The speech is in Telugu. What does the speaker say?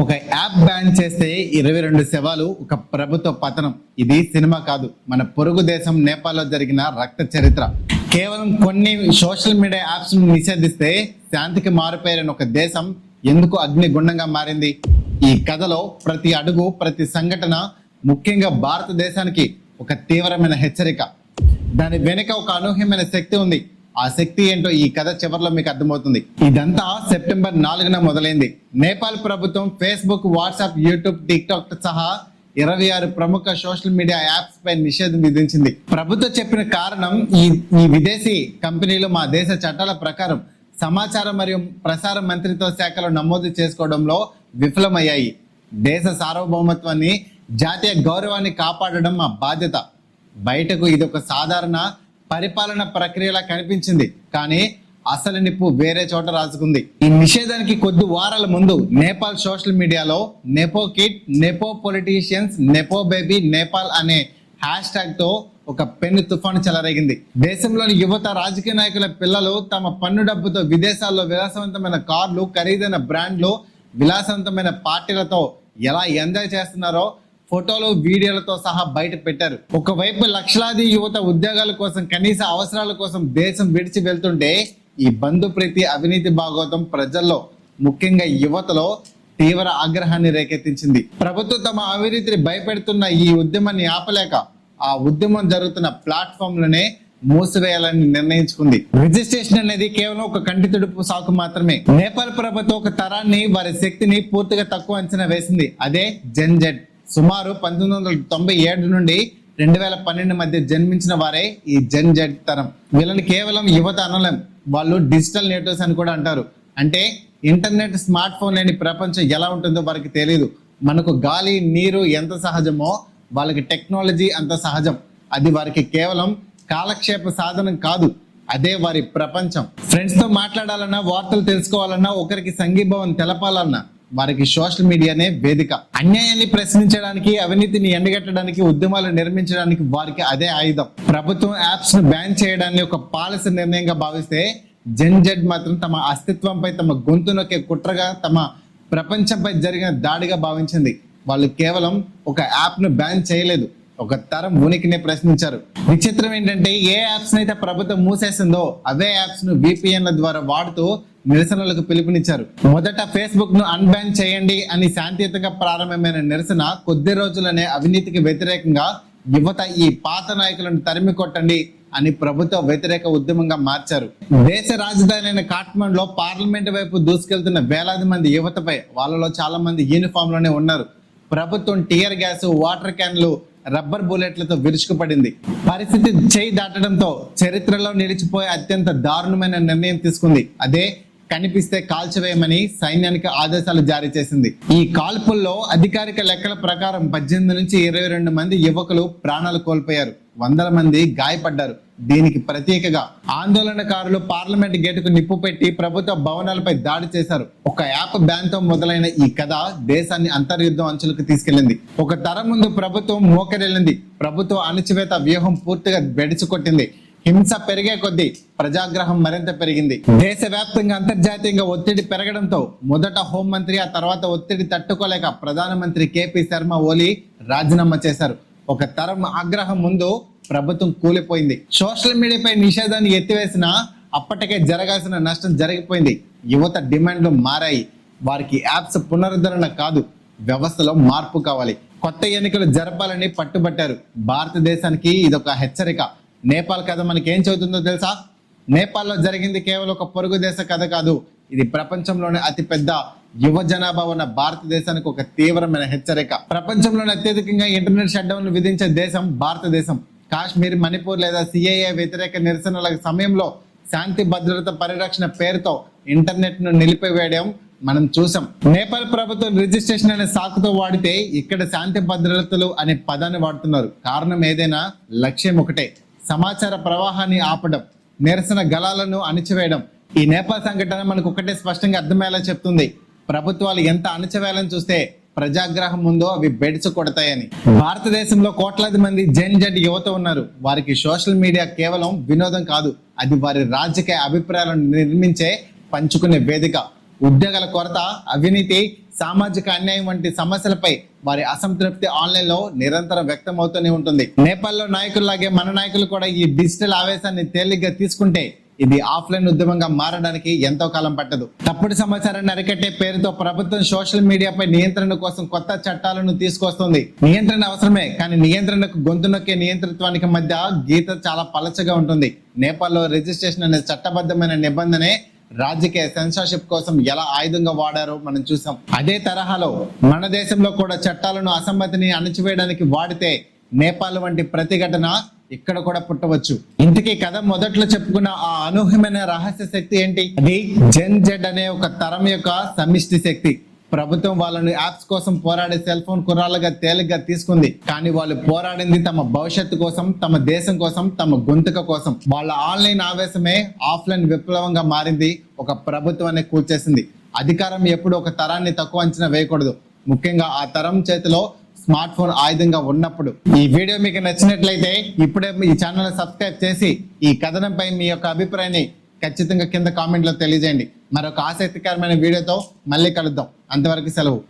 ఒక యాప్ బ్యాన్ చేస్తే ఇరవై రెండు శవాలు ఒక ప్రభుత్వ పతనం. ఇది సినిమా కాదు. మన పొరుగు దేశం నేపాల్లో జరిగిన రక్త చరిత్ర. కేవలం కొన్ని సోషల్ మీడియా యాప్స్ నిషేధిస్తే శాంతికి మారిపోయిన ఒక దేశం ఎందుకు అగ్నిగుండంగా మారింది? ఈ కథలో ప్రతి అడుగు ప్రతి సంఘటన ముఖ్యంగా భారతదేశానికి ఒక తీవ్రమైన హెచ్చరిక. దాని వెనుక ఒక అనూహ్యమైన శక్తి ఉంది. ఆ శక్తి ఏంటో ఈ కథ చివరిలో మీకు అర్థమవుతుంది. ఇదంతా సెప్టెంబర్ నాలుగున మొదలైంది. నేపాల్ ప్రభుత్వం ఫేస్బుక్ వాట్సాప్ యూట్యూబ్ టిక్టాక్ సహా ఇరవై ఆరు ప్రముఖ సోషల్ మీడియా యాప్స్ పై నిషేధం విధించింది. ప్రభుత్వం చెప్పిన కారణం ఈ ఈ విదేశీ కంపెనీలు మా దేశ చట్టాల ప్రకారం సమాచారం మరియు ప్రసార మంత్రిత్వ శాఖలో నమోదు చేసుకోవడంలో విఫలమయ్యాయి. దేశ సార్వభౌమత్వాన్ని జాతీయ గౌరవాన్ని కాపాడడం మా బాధ్యత. బయటకు ఇది ఒక సాధారణ పరిపాలన ప్రక్రియలా కనిపించింది. కానీ అసలు నిప్పు వేరే చోట రాసుకుంది ఈ నిషేధానికి కొద్ది వారాల ముందు నేపాల్ సోషల్ మీడియాలో nepo kid nepo politicians nepo baby Nepal అనే హ్యాష్ ట్యాగ్తో ఒక పెన్ను తుఫాను చెలరేగింది. దేశంలోని యువత రాజకీయ నాయకుల పిల్లలు తమ పన్ను డబ్బుతో విదేశాల్లో విలాసవంతమైన కార్లు ఖరీదైన బ్రాండ్లు విలాసవంతమైన పార్టీలతో ఎలా ఎంజాయ్ చేస్తున్నారో ఫోటోలు వీడియోలతో సహా బయట పెట్టారు. ఒకవైపు లక్షలాది యువత ఉద్యోగాల కోసం కనీస అవసరాల కోసం దేశం విడిచి వెళ్తుంటే ఈ బంధు ప్రీతి అవినీతి భాగవతం ప్రజల్లో ముఖ్యంగా యువతలో తీవ్ర ఆగ్రహాన్ని రేకెత్తించింది. ప్రభుత్వం తమ అవినీతిని భయపెడుతున్న ఈ ఉద్యమాన్ని ఆపలేక ఆ ఉద్యమం జరుగుతున్న ప్లాట్ఫామ్లనే మూసివేయాలని నిర్ణయించుకుంది. రిజిస్ట్రేషన్ అనేది కేవలం ఒక కంటి తుడుపు సాకు మాత్రమే. నేపాల్ ప్రభుత్వం ఒక తరాన్ని వారి శక్తిని పూర్తిగా తక్కువ అంచనా వేసింది. అదే జెన్జెడ్ సుమారు పంతొమ్మిది వందల తొంభై ఏడు నుండి రెండు వేల పన్నెండు మధ్య జన్మించిన వారే ఈ జెన్ జెడ్ తరం. వీళ్ళని కేవలం యువత అనలేం వాళ్ళు డిజిటల్ నేటివ్స్ అని కూడా అంటారు. అంటే ఇంటర్నెట్ స్మార్ట్ ఫోన్ లేని ప్రపంచం ఎలా ఉంటుందో వారికి తెలియదు మనకు గాలి నీరు ఎంత సహజమో వాళ్ళకి టెక్నాలజీ అంత సహజం. అది వారికి కేవలం కాలక్షేప సాధనం కాదు అదే వారి ప్రపంచం. ఫ్రెండ్స్తో మాట్లాడాలన్నా వార్తలు తెలుసుకోవాలన్నా ఒకరికి సంఘీభావం తెలపాలన్నా వారికి సోషల్ మీడియానే వేదిక. అన్యాయాన్ని ప్రశ్నించడానికి అవినీతిని ఎండగట్టడానికి ఉద్యమాలు నిర్మించడానికి వారికి అదే ఆయుధం. ప్రభుత్వం యాప్స్ను బ్యాన్ చేయడాన్ని ఒక పాలసీ నిర్ణయంగా భావిస్తే జెన్ జెడ్ మాత్రం తమ అస్తిత్వంపై తమ గొంతు నొక్కే కుట్రగా తమ ప్రపంచంపై జరిగిన దాడిగా భావించింది. వాళ్ళు కేవలం ఒక యాప్ను బ్యాన్ చేయలేదు. ఒక తరం ఉనికిని ప్రశ్నించారు. విచిత్రం ఏంటంటే ఏ యాప్స్ అయితే ప్రభుత్వం మూసేసిందో అవే యాప్స్ను VPN ద్వారా వాడుతూ నిరసనలకు పిలుపునిచ్చారు. మొదట ఫేస్బుక్ను అన్బ్యాన్ చేయండి అని శాంతియుతంగా ప్రారంభమైన నిరసన కొద్ది రోజులనే అవినీతికి వ్యతిరేకంగా యువత ఈ పాత నాయకులను తరిమి కొట్టండి అని ప్రభుత్వ వ్యతిరేక ఉద్యమంగా మార్చారు. దేశ రాజధాని అయిన కాఠ్మండ్లో పార్లమెంట్ వైపు దూసుకెళ్తున్న వేలాది మంది యువతపై వాళ్ళలో చాలా మంది యూనిఫామ్లోనే ఉన్నారు. ప్రభుత్వం టీయర్ గ్యాస్ వాటర్ క్యాన్లు రబ్బర్ బుల్లెట్లతో విరుచుకుపడింది. పరిస్థితి చేయి దాటడంతో చరిత్రలో నిలిచిపోయే అత్యంత దారుణమైన నిర్ణయం తీసుకుంది. అదే కనిపిస్తే కాల్చవేయమని సైన్యానికి ఆదేశాలు జారీ చేసింది. ఈ కాల్పుల్లో అధికారిక లెక్కల ప్రకారం పద్దెనిమిది నుంచి ఇరవై రెండు మంది యువకులు ప్రాణాలు కోల్పోయారు. వందల మంది గాయపడ్డారు. దీనికి ప్రత్యేకగా ఆందోళనకారులు పార్లమెంట్ గేటుకు నిప్పు పెట్టి ప్రభుత్వ భవనాలపై దాడి చేశారు. ఒక యాప్ బ్యాన్తో మొదలైన ఈ కథ దేశాన్ని అంతర్యుద్ధం అంచులకు తీసుకెళ్ళింది ఒక తరం ముందు ప్రభుత్వం మోకరెళ్ళింది ప్రభుత్వ అణచివేత వ్యూహం పూర్తిగా బెడిచికొట్టింది హింస పెరిగే కొద్దీ ప్రజాగ్రహం మరింత పెరిగింది. దేశవ్యాప్తంగా అంతర్జాతీయంగా ఒత్తిడి పెరగడంతో మొదట హోంమంత్రి ఆ తర్వాత ఒత్తిడి తట్టుకోలేక ప్రధానమంత్రి కేపీ శర్మ ఓలీ రాజీనామా చేశారు. ఒక తరం ఆగ్రహం ముందు ప్రభుత్వం కూలిపోయింది. సోషల్ మీడియాపై నిషేధాన్ని ఎత్తివేసిన అప్పటికే జరగాల్సిన నష్టం జరిగిపోయింది. యువత డిమాండ్లు మారాయి. వారికి యాప్స్ పునరుద్ధరణ కాదు వ్యవస్థలో మార్పు కావాలి. కొత్త ఎన్నికలు జరపాలని పట్టుబట్టారు. భారతదేశానికి ఇదొక హెచ్చరిక. నేపాల్ కథ మనకి ఏం చదువుతుందో తెలుసా? నేపాల్లో జరిగింది కేవలం ఒక పొరుగు దేశ కథ కాదు. ఇది ప్రపంచంలోనే అతిపెద్ద యువ జనాభా ఉన్న భారతదేశానికి ఒక తీవ్రమైన హెచ్చరిక. ప్రపంచంలోనే అత్యధికంగా ఇంటర్నెట్ షట్ విధించే దేశం భారతదేశం. కాశ్మీర్ మణిపూర్ లేదా సిఐఏ వ్యతిరేక నిరసనల సమయంలో శాంతి భద్రత పరిరక్షణ పేరుతో ఇంటర్నెట్ను నిలిపివేయడం మనం చూసాం నేపాల్ ప్రభుత్వం రిజిస్ట్రేషన్ అనే సాకుతో వాడితే ఇక్కడ శాంతి భద్రతలు అనే పదాన్ని వాడుతున్నారు. కారణం ఏదైనా లక్ష్యం ఒకటే సమాచార ప్రవాహాన్ని ఆపడం నిరసన గలాలను అణిచివేయడం. ఈ నేపాల్ సంఘటన మనకు ఒకటే స్పష్టంగా అర్థమయ్యేలా చెప్తుంది. ప్రభుత్వాలు ఎంత అణచవేయాలని చూస్తే ప్రజాగ్రహం ఉందో అవి బెడ్స్ కొడతాయని. భారతదేశంలో కోట్లాది మంది జెన్ జెడ్ యువత ఉన్నారు. వారికి సోషల్ మీడియా కేవలం వినోదం కాదు అది వారి రాజకీయ అభిప్రాయాలను నిర్మించే పంచుకునే వేదిక. ఉద్యోగాల కొరత అవినీతి సామాజిక అన్యాయం వంటి సమస్యలపై వారి అసంతృప్తి ఆన్లైన్లో నిరంతరం వ్యక్తమవుతూనే ఉంటుంది. నేపాల్లో నాయకుల్లాగే మన నాయకులు కూడా ఈ డిజిటల్ ఆవేశాన్ని తేలిగ్గా తీసుకుంటే ఇది ఆఫ్లైన్ ఉద్యమంగా మారడానికి ఎంతో కాలం పట్టదు. తప్పుడు సమాచారాన్ని అరికట్టే పేరుతో ప్రభుత్వం సోషల్ మీడియాపై నియంత్రణ కోసం కొత్త చట్టాలను తీసుకొస్తుంది. నియంత్రణ అవసరమే కానీ నియంత్రణకు గొంతు నొక్కే నియంతృత్వానికి మధ్య గీత చాలా పలచగా ఉంటుంది. నేపాల్లో రిజిస్ట్రేషన్ అనే చట్టబద్ధమైన నిబంధనే రాజకీయ సెన్సార్షిప్ కోసం ఎలా ఆయుధంగా వాడారో మనం చూసాం. అదే తరహాలో మన దేశంలో కూడా చట్టాలను అసమ్మతిని అణచివేయడానికి వాడితే నేపాల్ వంటి ప్రతిఘటన ఇక్కడ కూడా పుట్టవచ్చు. ఇంతకీ కథ మొదట్లో చెప్పుకున్న ఆ అనూహ్యమైన రహస్య శక్తి ఏంటి? అది జెన్ జెడ్ అనే ఒక తరం యొక్క సమిష్టి శక్తి. ప్రభుత్వం వాళ్ళని యాప్స్ కోసం పోరాడే సెల్ ఫోన్ కుర్రాళ్ళగా తేలిగ్గా తీసుకుంది. కానీ వాళ్ళు పోరాడింది తమ భవిష్యత్తు కోసం తమ దేశం కోసం తమ గొంతుక కోసం. వాళ్ళ ఆన్లైన్ ఆవేశమే ఆఫ్లైన్ విప్లవంగా మారింది ఒక ప్రభుత్వాన్ని కూల్చేసింది. అధికారం ఎప్పుడు ఒక తరాన్ని తక్కువ అంచనా వేయకూడదు. ముఖ్యంగా ఆ తరం చేతిలో స్మార్ట్ ఫోన్ ఆయుధంగా ఉన్నప్పుడు. ఈ వీడియో మీకు నచ్చినట్లయితే ఇప్పుడే ఈ ఛానల్ సబ్స్క్రైబ్ చేసి ఈ కథనంపై మీ యొక్క అభిప్రాయాన్ని ఖచ్చితంగా కింద కామెంట్లో తెలియజేయండి. మరొక ఆసక్తికరమైన వీడియోతో మళ్ళీ కలుద్దాం. అంతవరకు సెలవు.